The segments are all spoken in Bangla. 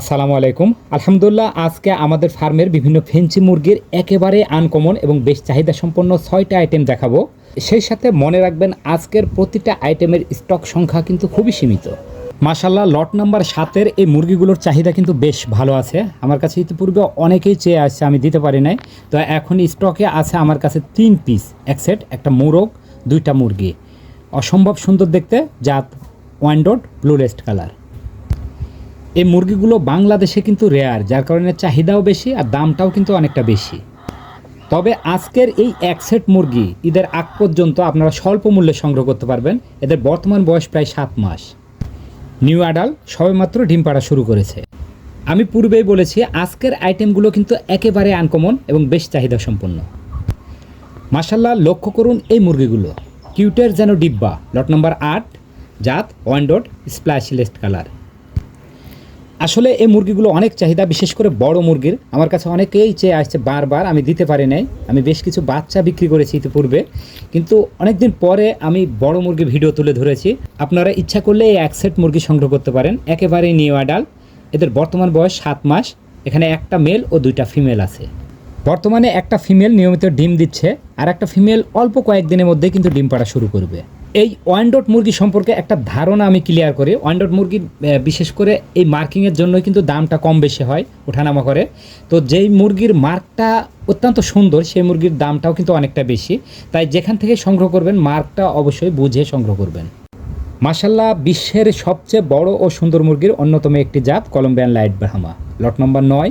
আসসালামু আলাইকুম। আলহামদুলিল্লাহ, আজকে আমাদের ফার্মের বিভিন্ন ফেন্সি মুরগির একেবারে আনকমন এবং বেশ চাহিদা সম্পন্ন ছয়টা আইটেম দেখাবো। সেই সাথে মনে রাখবেন, আজকের প্রতিটা আইটেমের স্টক সংখ্যা কিন্তু খুবই সীমিত। মাশাল্লাহ লট নাম্বার সাতের এই মুরগিগুলোর চাহিদা কিন্তু বেশ ভালো আছে। আমার কাছে ইতিপূর্বে অনেকেই চেয়ে আসছে, আমি দিতে পারি নাই। তো এখন স্টকে আছে আমার কাছে তিন পিস এক সেট একটা মোরগ, দুইটা মুরগি। অসম্ভব সুন্দর দেখতে, জাত ওয়ান্ডোড ব্লু রেস্ট কালার এই মুরগিগুলো বাংলাদেশে কিন্তু রেয়ার যার কারণে চাহিদাও বেশি আর দামটাও কিন্তু অনেকটা বেশি। তবে আজকের এই এক সেট মুরগি, ঈদের আগ পর্যন্ত আপনারা স্বল্প মূল্যে সংগ্রহ করতে পারবেন। এদের বর্তমান বয়স প্রায় সাত মাস। নিউ আডাল সবেমাত্র ডিম পাড়া শুরু করেছে। আমি পূর্বেই বলেছি, আজকের আইটেমগুলো কিন্তু একেবারে আনকমন এবং বেশ চাহিদা সম্পন্ন মাসাল্লাহ লক্ষ্য করুন এই মুরগিগুলো। কিউটের যেন ডিব্বা লট নম্বর আট, জাত ওয়ান্ডোড স্প্ল্যাশলেস্ট কালার আসলে এই মুরগিগুলো অনেক চাহিদা, বিশেষ করে বড় মুরগির। আমার কাছে অনেকেই চেয়ে আসছে, বারবার আমি দিতে পারি নাই। আমি বেশ কিছু বাচ্চা বিক্রি করেছি ইতিপূর্বে। কিন্তু অনেকদিন পরে আমি বড় মুরগি ভিডিও তুলে ধরেছি। আপনারা ইচ্ছা করলে এই এক সেট মুরগি সংগ্রহ করতে পারেন। একেবারেই নিউ আডাল এদের বর্তমান বয়স সাত মাস। এখানে একটা মেল ও দুইটা ফিমেল আছে। বর্তমানে একটা ফিমেল নিয়মিত ডিম দিচ্ছে। আর একটা ফিমেল অল্প কয়েকদিনের মধ্যে কিন্তু ডিম পাড়া শুরু করবে। এই ওয়ানডট মুরগি সম্পর্কে একটা ধারণা আমি ক্লিয়ার করি। ওয়ানডট মুরগি বিশেষ করে এই মার্কিংয়ের জন্য কিন্তু দামটা কম বেশি হয় ওঠানামা করে। তো যেই মুরগির মার্কটা অত্যন্ত সুন্দর, সেই মুরগির দামটাও কিন্তু অনেকটা বেশি। তাই যেখান থেকে সংগ্রহ করবেন মার্কটা অবশ্যই বুঝে সংগ্রহ করবেন। মাসাল্লাহ বিশ্বের সবচেয়ে বড় ও সুন্দর মুরগির অন্যতম একটি জাত Columbian light Brahma. Lot number নয়।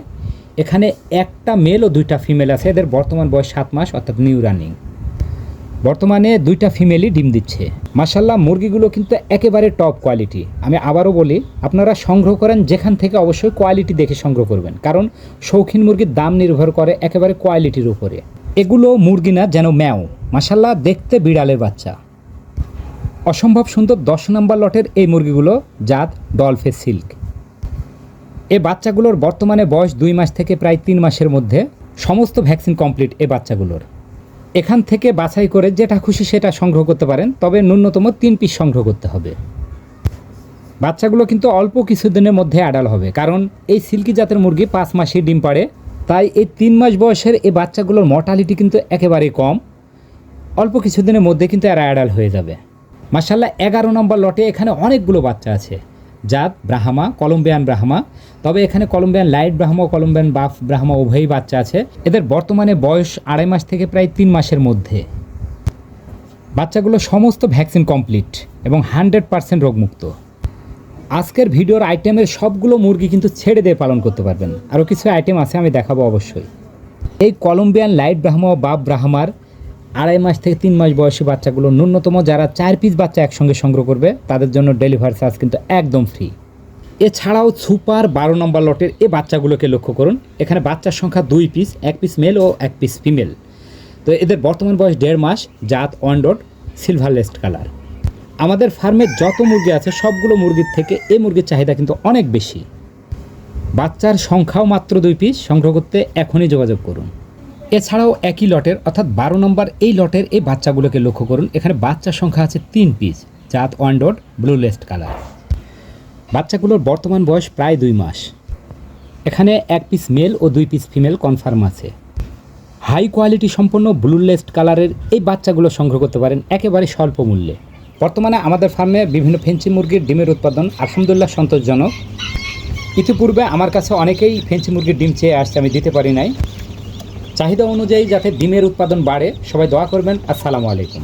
এখানে একটা মেল ও দুইটা ফিমেল আছে। এদের বর্তমান বয়স সাত মাস, অর্থাৎ নিউ রানিং বর্তমানে দুইটা ফিমেলই ডিম দিচ্ছে। মাসাল্লাহ মুরগিগুলো কিন্তু একেবারে টপ কোয়ালিটি আমি আবারও বলি, আপনারা সংগ্রহ করেন যেখান থেকে অবশ্যই কোয়ালিটি দেখে সংগ্রহ করবেন। কারণ শৌখিন মুরগির দাম নির্ভর করে একেবারে কোয়ালিটির উপরে। এগুলো মুরগি না, যেন ম্যাও। মাসাল্লাহ দেখতে বিড়ালের বাচ্চা। অসম্ভব সুন্দর দশ নম্বর লটের এই মুরগিগুলো, জাত ডলফে সিল্ক এ বাচ্চাগুলোর বর্তমানে বয়স দুই মাস থেকে প্রায় তিন মাসের মধ্যে সমস্ত ভ্যাকসিন কমপ্লিট এ বাচ্চাগুলোর। এখান থেকে বাছাই করে যেটা খুশি সেটা সংগ্রহ করতে পারেন, তবে ন্যূনতম তিন পিস সংগ্রহ করতে হবে। বাচ্চাগুলো কিন্তু অল্প কিছুদিনের মধ্যে অ্যাডাল হবে, কারণ এই সিল্কি জাতের মুরগি পাঁচ মাসে ডিম পাড়ে, তাই এই তিন মাস বয়সের এই বাচ্চাগুলোর মর্টালিটি কিন্তু একেবারেই কম। অল্প কিছুদিনের মধ্যে কিন্তু এরা অ্যাডাল হয়ে যাবে। মার্শাল্লাহ এগারো নম্বর লটে এখানে অনেকগুলো বাচ্চা আছে। জাত ব্রাহ্মা, কলম্বিয়ান ব্রাহ্মা। তবে এখানে Colombian light Brahma, Colombian buff Brahma, উভয়ই বাচ্চা আছে। এদের বর্তমানে বয়স আড়াই মাস থেকে প্রায় তিন মাসের মধ্যে। বাচ্চাগুলো সমস্ত ভ্যাকসিন কমপ্লিট এবং হান্ড্রেড পার্সেন্ট রোগমুক্ত। আজকের ভিডিওর আইটেমের সবগুলো মুরগি কিন্তু ছেড়ে দিয়ে পালন করতে পারবেন। আরও কিছু আইটেম আছে, আমি দেখাবো অবশ্যই। এই কলম্বিয়ান লাইট ব্রাহ্মা বাপ ব্রাহ্মার আড়াই মাস থেকে তিন মাস বয়সী বাচ্চাগুলো ন্যূনতম যারা চার পিস বাচ্চা একসঙ্গে সংগ্রহ করবে, তাদের জন্য ডেলিভারি চার্জ কিন্তু একদম ফ্রি এছাড়াও সুপার বারো নম্বর লটের এ বাচ্চাগুলোকে লক্ষ্য করুন। এখানে বাচ্চার সংখ্যা দুই পিস এক পিস মেল ও এক পিস ফিমেল তো এদের বর্তমান বয়স দেড় মাস, জাত ওয়ান্ডোড সিলভার লেস্ট কালার আমাদের ফার্মে যত মুরগি আছে, সবগুলো মুরগির থেকে এই মুরগির চাহিদা কিন্তু অনেক বেশি। বাচ্চার সংখ্যাও মাত্র দুই পিস সংগ্রহ করতে এখনই যোগাযোগ করুন। এছাড়াও একই লটের, অর্থাৎ বারো নম্বর এই লটের এই বাচ্চাগুলোকে লক্ষ্য করুন। এখানে বাচ্চার সংখ্যা আছে তিন পিস জাত ওয়ান্ডোড ব্লু লেস্ট কালার বাচ্চাগুলোর বর্তমান বয়স প্রায় দুই মাস। এখানে এক পিস মেল ও দুই পিস ফিমেল কনফার্ম আছে। হাই কোয়ালিটি সম্পন্ন ব্লু লেস্ট কালারের এই বাচ্চাগুলো সংগ্রহ করতে পারেন একেবারে স্বল্প মূল্যে। বর্তমানে আমাদের ফার্মে বিভিন্ন ফেন্সি মুরগির ডিমের উৎপাদন আলহামদুলিল্লাহ সন্তোষজনক। ইতিপূর্বে আমার কাছে অনেকেই ফেন্সি মুরগির ডিম চেয়ে আসছে, আমি দিতে পারি নাই। চাহিদা অনুযায়ী যাতে ডিমের উৎপাদন বাড়ে সবাই দোয়া করবেন। আসসালামু আলাইকুম।